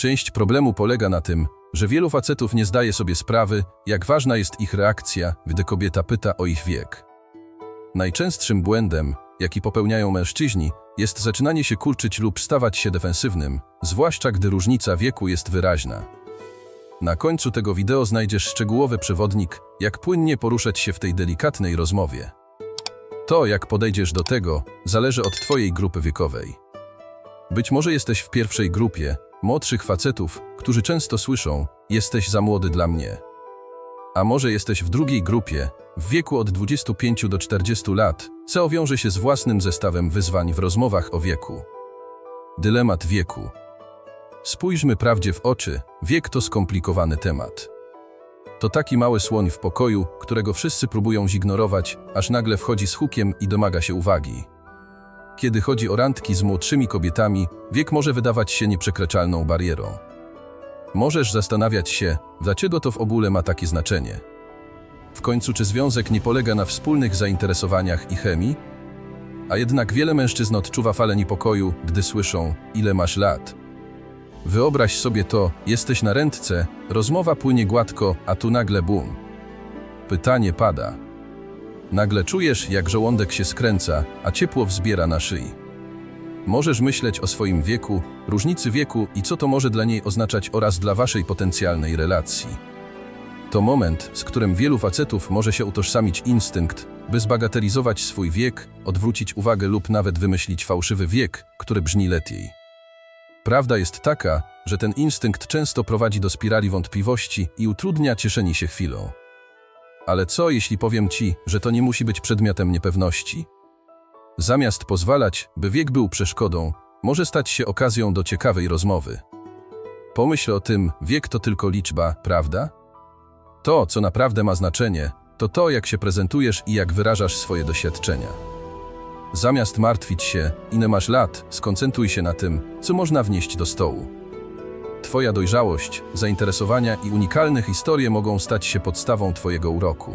Część problemu polega na tym, że wielu facetów nie zdaje sobie sprawy, jak ważna jest ich reakcja, gdy kobieta pyta o ich wiek. Najczęstszym błędem, jaki popełniają mężczyźni, jest zaczynanie się kurczyć lub stawać się defensywnym, zwłaszcza gdy różnica wieku jest wyraźna. Na końcu tego wideo znajdziesz szczegółowy przewodnik, jak płynnie poruszać się w tej delikatnej rozmowie. To, jak podejdziesz do tego, zależy od Twojej grupy wiekowej. Być może jesteś w pierwszej grupie młodszych facetów, którzy często słyszą: Jesteś za młody dla mnie. A może jesteś w drugiej grupie, w wieku od 25 do 40 lat, co wiąże się z własnym zestawem wyzwań w rozmowach o wieku. Dylemat wieku. Spójrzmy prawdzie w oczy, wiek to skomplikowany temat. To taki mały słoń w pokoju, którego wszyscy próbują zignorować, aż nagle wchodzi z hukiem i domaga się uwagi. Kiedy chodzi o randki z młodszymi kobietami, wiek może wydawać się nieprzekraczalną barierą. Możesz zastanawiać się, dlaczego to w ogóle ma takie znaczenie. W końcu, czy związek nie polega na wspólnych zainteresowaniach i chemii? A jednak wiele mężczyzn odczuwa falę niepokoju, gdy słyszą, ile masz lat. Wyobraź sobie to, jesteś na ręce, rozmowa płynie gładko, a tu nagle bum. Pytanie pada. Nagle czujesz, jak żołądek się skręca, a ciepło wzbiera na szyi. Możesz myśleć o swoim wieku, różnicy wieku i co to może dla niej oznaczać oraz dla waszej potencjalnej relacji. To moment, z którym wielu facetów może się utożsamić instynkt, by zbagatelizować swój wiek, odwrócić uwagę lub nawet wymyślić fałszywy wiek, który brzmi lepiej. Prawda jest taka, że ten instynkt często prowadzi do spirali wątpliwości i utrudnia cieszenie się chwilą. Ale co, jeśli powiem ci, że to nie musi być przedmiotem niepewności? Zamiast pozwalać, by wiek był przeszkodą, może stać się okazją do ciekawej rozmowy. Pomyśl o tym, wiek to tylko liczba, prawda? To, co naprawdę ma znaczenie, to to, jak się prezentujesz i jak wyrażasz swoje doświadczenia. Zamiast martwić się, ile masz lat, skoncentruj się na tym, co można wnieść do stołu. Twoja dojrzałość, zainteresowania i unikalne historie mogą stać się podstawą Twojego uroku.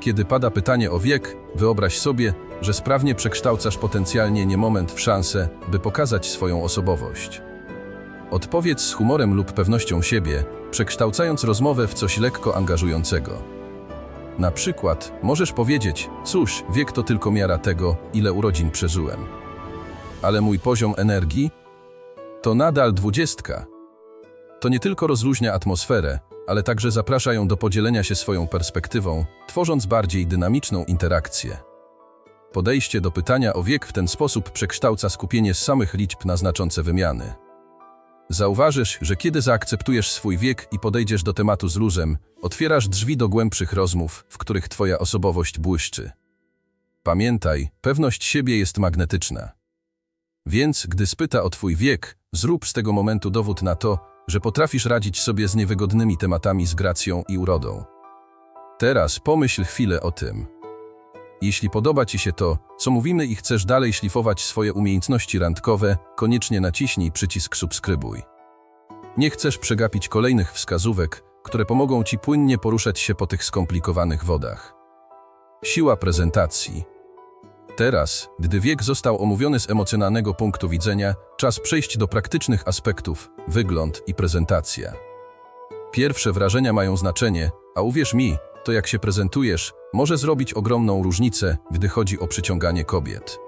Kiedy pada pytanie o wiek, wyobraź sobie, że sprawnie przekształcasz potencjalnie nie moment w szansę, by pokazać swoją osobowość. Odpowiedz z humorem lub pewnością siebie, przekształcając rozmowę w coś lekko angażującego. Na przykład możesz powiedzieć: Cóż, wiek to tylko miara tego, ile urodzin przeżyłem. Ale mój poziom energii to nadal dwudziestka. To nie tylko rozluźnia atmosferę, ale także zaprasza ją do podzielenia się swoją perspektywą, tworząc bardziej dynamiczną interakcję. Podejście do pytania o wiek w ten sposób przekształca skupienie z samych liczb na znaczące wymiany. Zauważysz, że kiedy zaakceptujesz swój wiek i podejdziesz do tematu z luzem, otwierasz drzwi do głębszych rozmów, w których Twoja osobowość błyszczy. Pamiętaj, pewność siebie jest magnetyczna. Więc, gdy spyta o Twój wiek, zrób z tego momentu dowód na to, że potrafisz radzić sobie z niewygodnymi tematami z gracją i urodą. Teraz pomyśl chwilę o tym. Jeśli podoba Ci się to, co mówimy i chcesz dalej szlifować swoje umiejętności randkowe, koniecznie naciśnij przycisk subskrybuj. Nie chcesz przegapić kolejnych wskazówek, które pomogą Ci płynnie poruszać się po tych skomplikowanych wodach. Siła prezentacji. Teraz, gdy wiek został omówiony z emocjonalnego punktu widzenia, czas przejść do praktycznych aspektów wygląd i prezentacja. Pierwsze wrażenia mają znaczenie, a uwierz mi, to jak się prezentujesz, może zrobić ogromną różnicę, gdy chodzi o przyciąganie kobiet.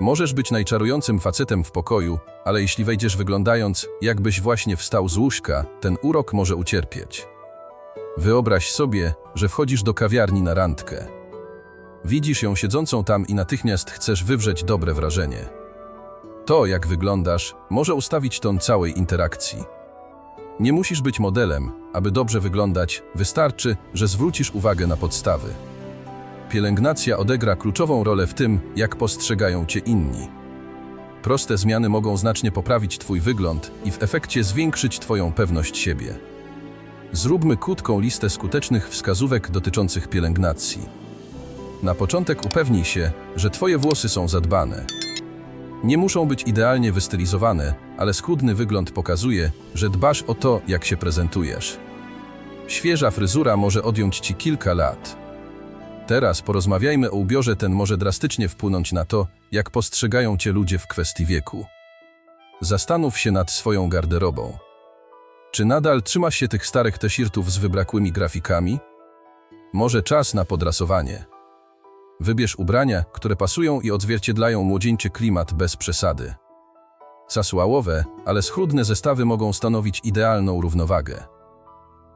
Możesz być najczarującym facetem w pokoju, ale jeśli wejdziesz wyglądając, jakbyś właśnie wstał z łóżka, ten urok może ucierpieć. Wyobraź sobie, że wchodzisz do kawiarni na randkę. Widzisz ją siedzącą tam i natychmiast chcesz wywrzeć dobre wrażenie. To, jak wyglądasz, może ustawić ton całej interakcji. Nie musisz być modelem, aby dobrze wyglądać, wystarczy, że zwrócisz uwagę na podstawy. Pielęgnacja odegra kluczową rolę w tym, jak postrzegają cię inni. Proste zmiany mogą znacznie poprawić Twój wygląd i w efekcie zwiększyć Twoją pewność siebie. Zróbmy krótką listę skutecznych wskazówek dotyczących pielęgnacji. Na początek upewnij się, że Twoje włosy są zadbane. Nie muszą być idealnie wystylizowane, ale schludny wygląd pokazuje, że dbasz o to, jak się prezentujesz. Świeża fryzura może odjąć Ci kilka lat. Teraz porozmawiajmy o ubiorze, ten może drastycznie wpłynąć na to, jak postrzegają Cię ludzie w kwestii wieku. Zastanów się nad swoją garderobą. Czy nadal trzymasz się tych starych t-shirtów z wybrakłymi grafikami? Może czas na podrasowanie. Wybierz ubrania, które pasują i odzwierciedlają młodzieńczy klimat bez przesady. Casualowe, ale schludne zestawy mogą stanowić idealną równowagę.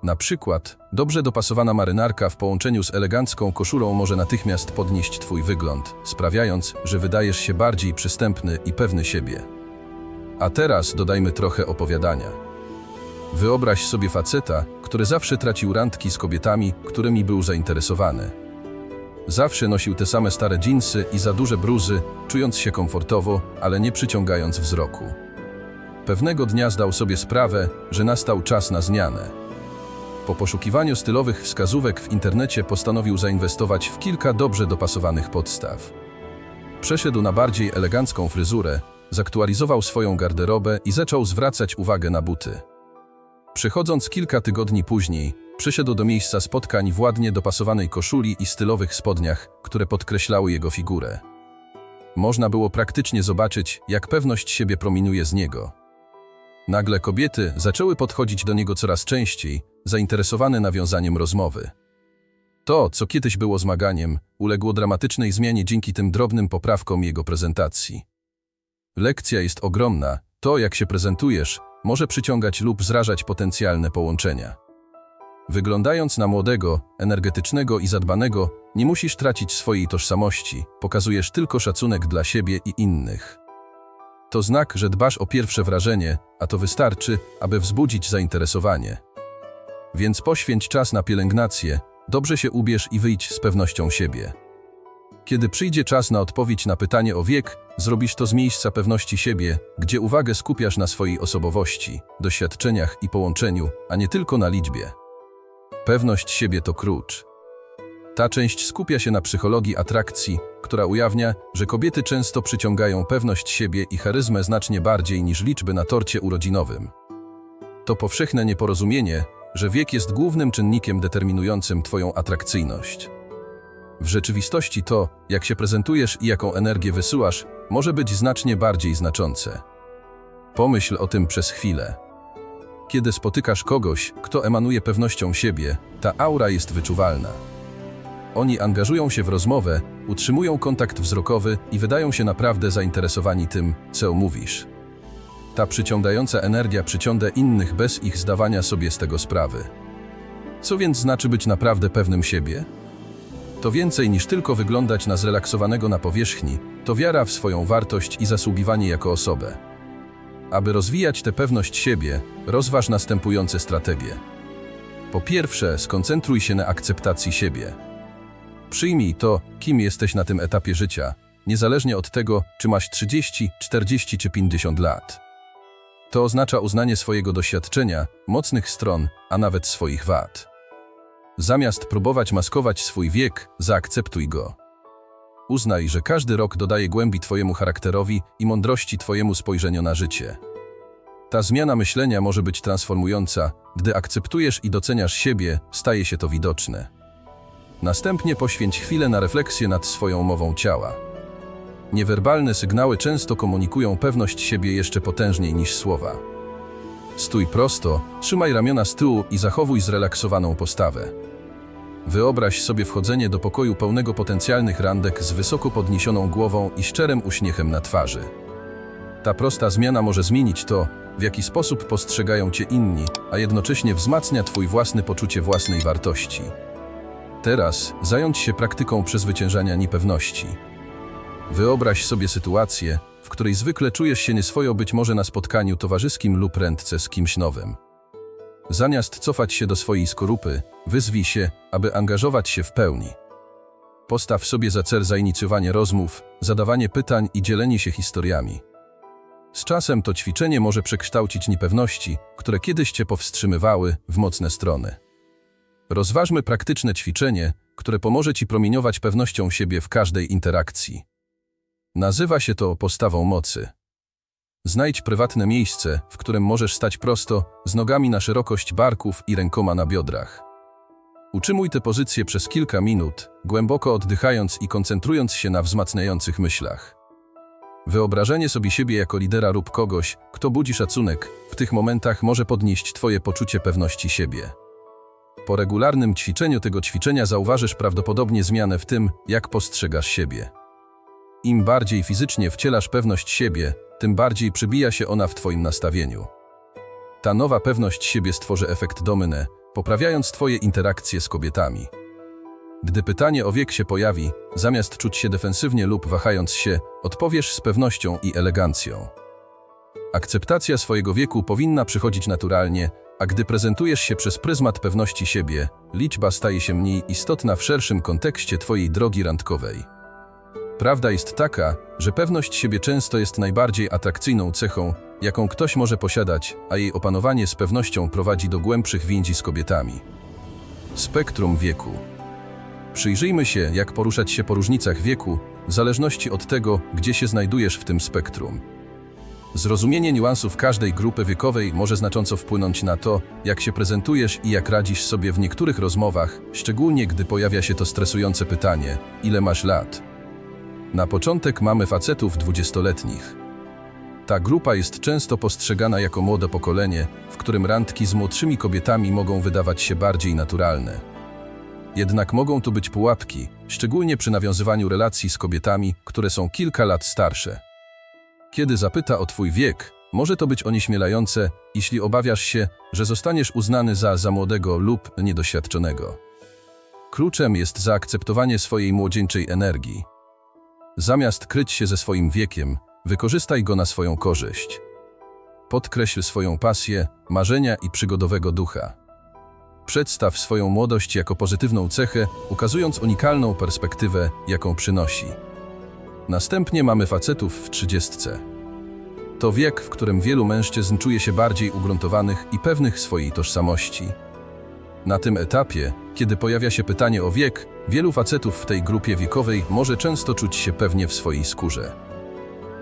Na przykład, dobrze dopasowana marynarka w połączeniu z elegancką koszulą może natychmiast podnieść Twój wygląd, sprawiając, że wydajesz się bardziej przystępny i pewny siebie. A teraz dodajmy trochę opowiadania. Wyobraź sobie faceta, który zawsze tracił randki z kobietami, którymi był zainteresowany. Zawsze nosił te same stare dżinsy i za duże bruzy, czując się komfortowo, ale nie przyciągając wzroku. Pewnego dnia zdał sobie sprawę, że nastał czas na zmianę. Po poszukiwaniu stylowych wskazówek w internecie postanowił zainwestować w kilka dobrze dopasowanych podstaw. Przeszedł na bardziej elegancką fryzurę, zaktualizował swoją garderobę i zaczął zwracać uwagę na buty. Przychodząc kilka tygodni później, przyszedł do miejsca spotkań w ładnie dopasowanej koszuli i stylowych spodniach, które podkreślały jego figurę. Można było praktycznie zobaczyć, jak pewność siebie prominuje z niego. Nagle kobiety zaczęły podchodzić do niego coraz częściej, zainteresowane nawiązaniem rozmowy. To, co kiedyś było zmaganiem, uległo dramatycznej zmianie dzięki tym drobnym poprawkom jego prezentacji. Lekcja jest ogromna, to jak się prezentujesz, może przyciągać lub zrażać potencjalne połączenia. Wyglądając na młodego, energetycznego i zadbanego, nie musisz tracić swojej tożsamości, pokazujesz tylko szacunek dla siebie i innych. To znak, że dbasz o pierwsze wrażenie, a to wystarczy, aby wzbudzić zainteresowanie. Więc poświęć czas na pielęgnację, dobrze się ubierz i wyjdź z pewnością siebie. Kiedy przyjdzie czas na odpowiedź na pytanie o wiek, zrobisz to z miejsca pewności siebie, gdzie uwagę skupiasz na swojej osobowości, doświadczeniach i połączeniu, a nie tylko na liczbie. Pewność siebie to klucz. Ta część skupia się na psychologii atrakcji, która ujawnia, że kobiety często przyciągają pewność siebie i charyzmę znacznie bardziej niż liczby na torcie urodzinowym. To powszechne nieporozumienie, że wiek jest głównym czynnikiem determinującym Twoją atrakcyjność. W rzeczywistości to, jak się prezentujesz i jaką energię wysyłasz, może być znacznie bardziej znaczące. Pomyśl o tym przez chwilę. Kiedy spotykasz kogoś, kto emanuje pewnością siebie, ta aura jest wyczuwalna. Oni angażują się w rozmowę, utrzymują kontakt wzrokowy i wydają się naprawdę zainteresowani tym, co mówisz. Ta przyciągająca energia przyciąga innych bez ich zdawania sobie z tego sprawy. Co więc znaczy być naprawdę pewnym siebie? To więcej niż tylko wyglądać na zrelaksowanego na powierzchni, to wiara w swoją wartość i zasługiwanie jako osobę. Aby rozwijać tę pewność siebie, rozważ następujące strategie. Po pierwsze, skoncentruj się na akceptacji siebie. Przyjmij to, kim jesteś na tym etapie życia, niezależnie od tego, czy masz 30, 40 czy 50 lat. To oznacza uznanie swojego doświadczenia, mocnych stron, a nawet swoich wad. Zamiast próbować maskować swój wiek, zaakceptuj go. Uznaj, że każdy rok dodaje głębi Twojemu charakterowi i mądrości Twojemu spojrzeniu na życie. Ta zmiana myślenia może być transformująca, gdy akceptujesz i doceniasz siebie, staje się to widoczne. Następnie poświęć chwilę na refleksję nad swoją mową ciała. Niewerbalne sygnały często komunikują pewność siebie jeszcze potężniej niż słowa. Stój prosto, trzymaj ramiona z tyłu i zachowuj zrelaksowaną postawę. Wyobraź sobie wchodzenie do pokoju pełnego potencjalnych randek z wysoko podniesioną głową i szczerym uśmiechem na twarzy. Ta prosta zmiana może zmienić to, w jaki sposób postrzegają cię inni, a jednocześnie wzmacnia twój własny poczucie własnej wartości. Teraz zająć się praktyką przezwyciężania niepewności. Wyobraź sobie sytuację, w której zwykle czujesz się nieswojo być może na spotkaniu towarzyskim lub ręce z kimś nowym. Zamiast cofać się do swojej skorupy, wyzwij się, aby angażować się w pełni. Postaw sobie za cel zainicjowanie rozmów, zadawanie pytań i dzielenie się historiami. Z czasem to ćwiczenie może przekształcić niepewności, które kiedyś cię powstrzymywały, w mocne strony. Rozważmy praktyczne ćwiczenie, które pomoże ci promieniować pewnością siebie w każdej interakcji. Nazywa się to postawą mocy. Znajdź prywatne miejsce, w którym możesz stać prosto, z nogami na szerokość barków i rękoma na biodrach. Utrzymuj tę pozycję przez kilka minut, głęboko oddychając i koncentrując się na wzmacniających myślach. Wyobrażenie sobie siebie jako lidera lub kogoś, kto budzi szacunek, w tych momentach może podnieść Twoje poczucie pewności siebie. Po regularnym ćwiczeniu tego ćwiczenia zauważysz prawdopodobnie zmianę w tym, jak postrzegasz siebie. Im bardziej fizycznie wcielasz pewność siebie, tym bardziej przybija się ona w Twoim nastawieniu. Ta nowa pewność siebie stworzy efekt domynę, poprawiając Twoje interakcje z kobietami. Gdy pytanie o wiek się pojawi, zamiast czuć się defensywnie lub wahając się, odpowiesz z pewnością i elegancją. Akceptacja swojego wieku powinna przychodzić naturalnie, a gdy prezentujesz się przez pryzmat pewności siebie, liczba staje się mniej istotna w szerszym kontekście Twojej drogi randkowej. Prawda jest taka, że pewność siebie często jest najbardziej atrakcyjną cechą, jaką ktoś może posiadać, a jej opanowanie z pewnością prowadzi do głębszych więzi z kobietami. Spektrum wieku. Przyjrzyjmy się, jak poruszać się po różnicach wieku, w zależności od tego, gdzie się znajdujesz w tym spektrum. Zrozumienie niuansów każdej grupy wiekowej może znacząco wpłynąć na to, jak się prezentujesz i jak radzisz sobie w niektórych rozmowach, szczególnie gdy pojawia się to stresujące pytanie: ile masz lat? Na początek mamy facetów dwudziestoletnich. Ta grupa jest często postrzegana jako młode pokolenie, w którym randki z młodszymi kobietami mogą wydawać się bardziej naturalne. Jednak mogą tu być pułapki, szczególnie przy nawiązywaniu relacji z kobietami, które są kilka lat starsze. Kiedy zapyta o twój wiek, może to być onieśmielające, jeśli obawiasz się, że zostaniesz uznany za za młodego lub niedoświadczonego. Kluczem jest zaakceptowanie swojej młodzieńczej energii. Zamiast kryć się ze swoim wiekiem, wykorzystaj go na swoją korzyść. Podkreśl swoją pasję, marzenia i przygodowego ducha. Przedstaw swoją młodość jako pozytywną cechę, ukazując unikalną perspektywę, jaką przynosi. Następnie mamy facetów w trzydziestce. To wiek, w którym wielu mężczyzn czuje się bardziej ugruntowanych i pewnych swojej tożsamości. Na tym etapie, kiedy pojawia się pytanie o wiek, wielu facetów w tej grupie wiekowej może często czuć się pewnie w swojej skórze.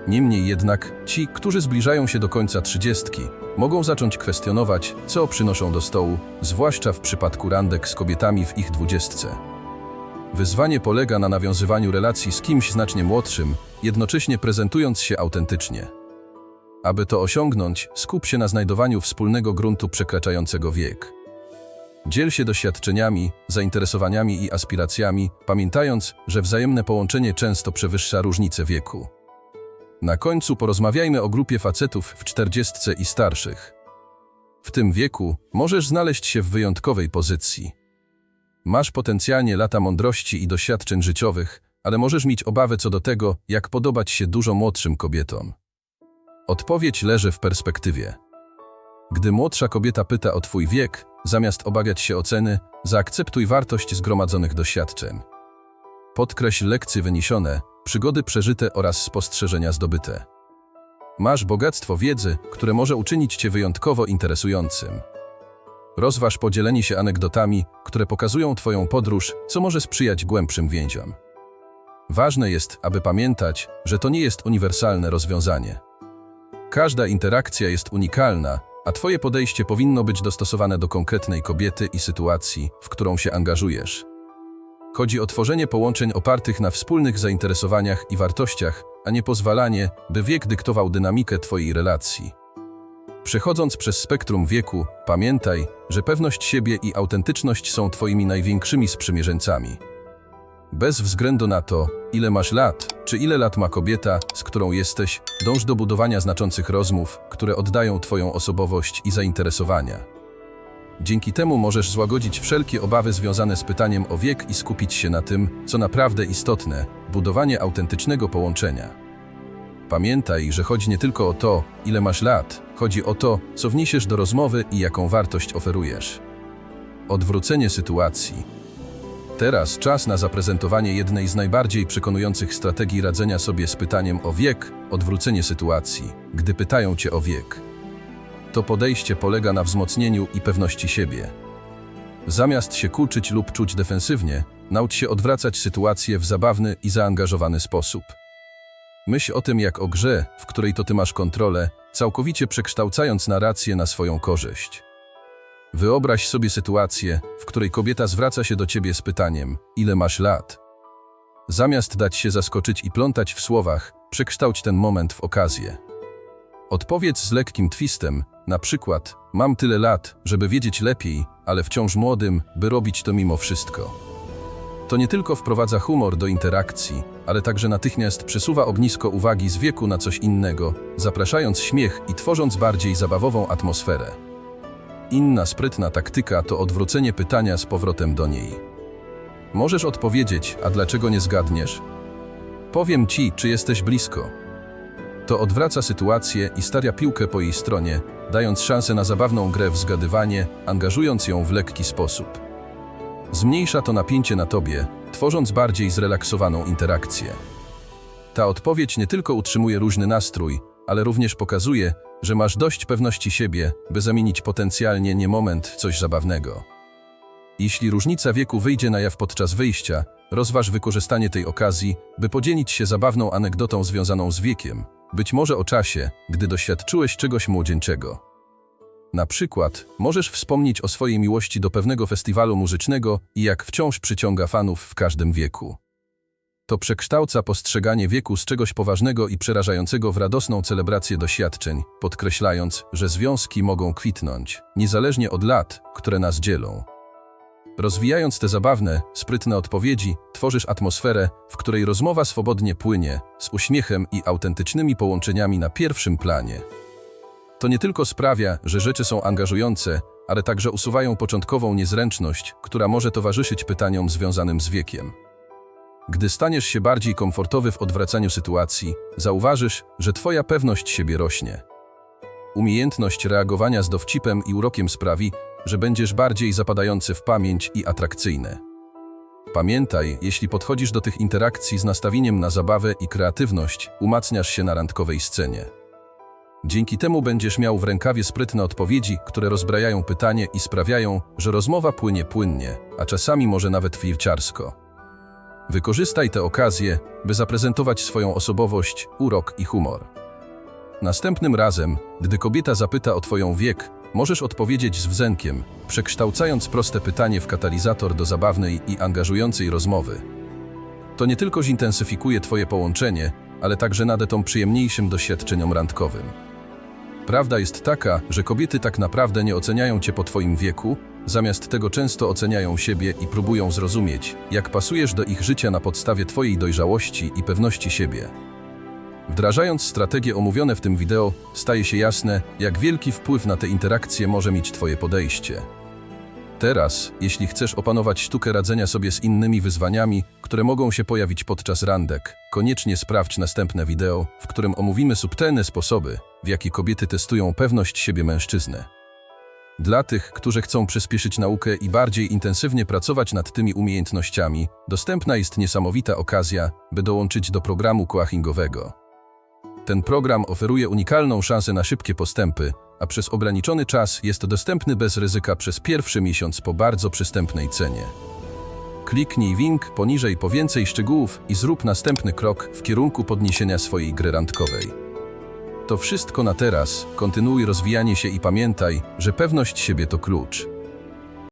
Niemniej jednak ci, którzy zbliżają się do końca trzydziestki, mogą zacząć kwestionować, co przynoszą do stołu, zwłaszcza w przypadku randek z kobietami w ich dwudziestce. Wyzwanie polega na nawiązywaniu relacji z kimś znacznie młodszym, jednocześnie prezentując się autentycznie. Aby to osiągnąć, skup się na znajdowaniu wspólnego gruntu przekraczającego wiek. Dziel się doświadczeniami, zainteresowaniami i aspiracjami, pamiętając, że wzajemne połączenie często przewyższa różnice wieku. Na końcu porozmawiajmy o grupie facetów w czterdziestce i starszych. W tym wieku możesz znaleźć się w wyjątkowej pozycji. Masz potencjalnie lata mądrości i doświadczeń życiowych, ale możesz mieć obawę co do tego, jak podobać się dużo młodszym kobietom. Odpowiedź leży w perspektywie. Gdy młodsza kobieta pyta o twój wiek, zamiast obawiać się oceny, zaakceptuj wartość zgromadzonych doświadczeń. Podkreśl lekcje wyniesione, przygody przeżyte oraz spostrzeżenia zdobyte. Masz bogactwo wiedzy, które może uczynić cię wyjątkowo interesującym. Rozważ podzielenie się anegdotami, które pokazują Twoją podróż, co może sprzyjać głębszym więziom. Ważne jest, aby pamiętać, że to nie jest uniwersalne rozwiązanie. Każda interakcja jest unikalna, a Twoje podejście powinno być dostosowane do konkretnej kobiety i sytuacji, w którą się angażujesz. Chodzi o tworzenie połączeń opartych na wspólnych zainteresowaniach i wartościach, a nie pozwalanie, by wiek dyktował dynamikę Twojej relacji. Przechodząc przez spektrum wieku, pamiętaj, że pewność siebie i autentyczność są Twoimi największymi sprzymierzeńcami. Bez względu na to, ile masz lat, czy ile lat ma kobieta, z którą jesteś, dąż do budowania znaczących rozmów, które oddają Twoją osobowość i zainteresowania. Dzięki temu możesz złagodzić wszelkie obawy związane z pytaniem o wiek i skupić się na tym, co naprawdę istotne budowanie autentycznego połączenia. Pamiętaj, że chodzi nie tylko o to, ile masz lat, chodzi o to, co wniesiesz do rozmowy i jaką wartość oferujesz. Odwrócenie sytuacji. Teraz czas na zaprezentowanie jednej z najbardziej przekonujących strategii radzenia sobie z pytaniem o wiek odwrócenie sytuacji, gdy pytają cię o wiek. To podejście polega na wzmocnieniu i pewności siebie. Zamiast się kurczyć lub czuć defensywnie, naucz się odwracać sytuację w zabawny i zaangażowany sposób. Myśl o tym jak o grze, w której to ty masz kontrolę, całkowicie przekształcając narrację na swoją korzyść. Wyobraź sobie sytuację, w której kobieta zwraca się do ciebie z pytaniem: Ile masz lat? Zamiast dać się zaskoczyć i plątać w słowach, Przekształć ten moment w okazję. Odpowiedz z lekkim twistem, na przykład: Mam tyle lat, żeby wiedzieć lepiej, ale wciąż młodym, by robić to mimo wszystko. To nie tylko wprowadza humor do interakcji, ale także natychmiast przesuwa ognisko uwagi z wieku na coś innego, zapraszając śmiech i tworząc bardziej zabawową atmosferę. Inna sprytna taktyka to odwrócenie pytania z powrotem do niej. Możesz odpowiedzieć, a dlaczego nie zgadniesz? Powiem ci, czy jesteś blisko. To odwraca sytuację i stawia piłkę po jej stronie, dając szansę na zabawną grę w zgadywanie, angażując ją w lekki sposób. Zmniejsza to napięcie na tobie, tworząc bardziej zrelaksowaną interakcję. Ta odpowiedź nie tylko utrzymuje luźny nastrój, ale również pokazuje, że masz dość pewności siebie, by zamienić potencjalnie nie moment w coś zabawnego. Jeśli różnica wieku wyjdzie na jaw podczas wyjścia, rozważ wykorzystanie tej okazji, by podzielić się zabawną anegdotą związaną z wiekiem, być może o czasie, gdy doświadczyłeś czegoś młodzieńczego. Na przykład, możesz wspomnieć o swojej miłości do pewnego festiwalu muzycznego i jak wciąż przyciąga fanów w każdym wieku. To przekształca postrzeganie wieku z czegoś poważnego i przerażającego w radosną celebrację doświadczeń, podkreślając, że związki mogą kwitnąć, niezależnie od lat, które nas dzielą. Rozwijając te zabawne, sprytne odpowiedzi, tworzysz atmosferę, w której rozmowa swobodnie płynie, z uśmiechem i autentycznymi połączeniami na pierwszym planie. To nie tylko sprawia, że rzeczy są angażujące, ale także usuwają początkową niezręczność, która może towarzyszyć pytaniom związanym z wiekiem. Gdy staniesz się bardziej komfortowy w odwracaniu sytuacji, zauważysz, że Twoja pewność siebie rośnie. Umiejętność reagowania z dowcipem i urokiem sprawi, że będziesz bardziej zapadający w pamięć i atrakcyjny. Pamiętaj, jeśli podchodzisz do tych interakcji z nastawieniem na zabawę i kreatywność, umacniasz się na randkowej scenie. Dzięki temu będziesz miał w rękawie sprytne odpowiedzi, które rozbrajają pytanie i sprawiają, że rozmowa płynie płynnie, a czasami może nawet flirciarsko. Wykorzystaj tę okazję, by zaprezentować swoją osobowość, urok i humor. Następnym razem, gdy kobieta zapyta o Twoją wiek, możesz odpowiedzieć z wzękiem, przekształcając proste pytanie w katalizator do zabawnej i angażującej rozmowy. To nie tylko zintensyfikuje Twoje połączenie, ale także nade tą przyjemniejszym doświadczeniom randkowym. Prawda jest taka, że kobiety tak naprawdę nie oceniają Cię po Twoim wieku, zamiast tego często oceniają siebie i próbują zrozumieć, jak pasujesz do ich życia na podstawie Twojej dojrzałości i pewności siebie. Wdrażając strategie omówione w tym wideo, staje się jasne, jak wielki wpływ na te interakcje może mieć Twoje podejście. Teraz, jeśli chcesz opanować sztukę radzenia sobie z innymi wyzwaniami, które mogą się pojawić podczas randek, koniecznie sprawdź następne wideo, w którym omówimy subtelne sposoby, w jaki kobiety testują pewność siebie mężczyzny. Dla tych, którzy chcą przyspieszyć naukę i bardziej intensywnie pracować nad tymi umiejętnościami, dostępna jest niesamowita okazja, by dołączyć do programu coachingowego. Ten program oferuje unikalną szansę na szybkie postępy, a przez ograniczony czas jest dostępny bez ryzyka przez pierwszy miesiąc po bardzo przystępnej cenie. Kliknij link poniżej po więcej szczegółów i zrób następny krok w kierunku podniesienia swojej gry randkowej. To wszystko na teraz, kontynuuj rozwijanie się i pamiętaj, że pewność siebie to klucz.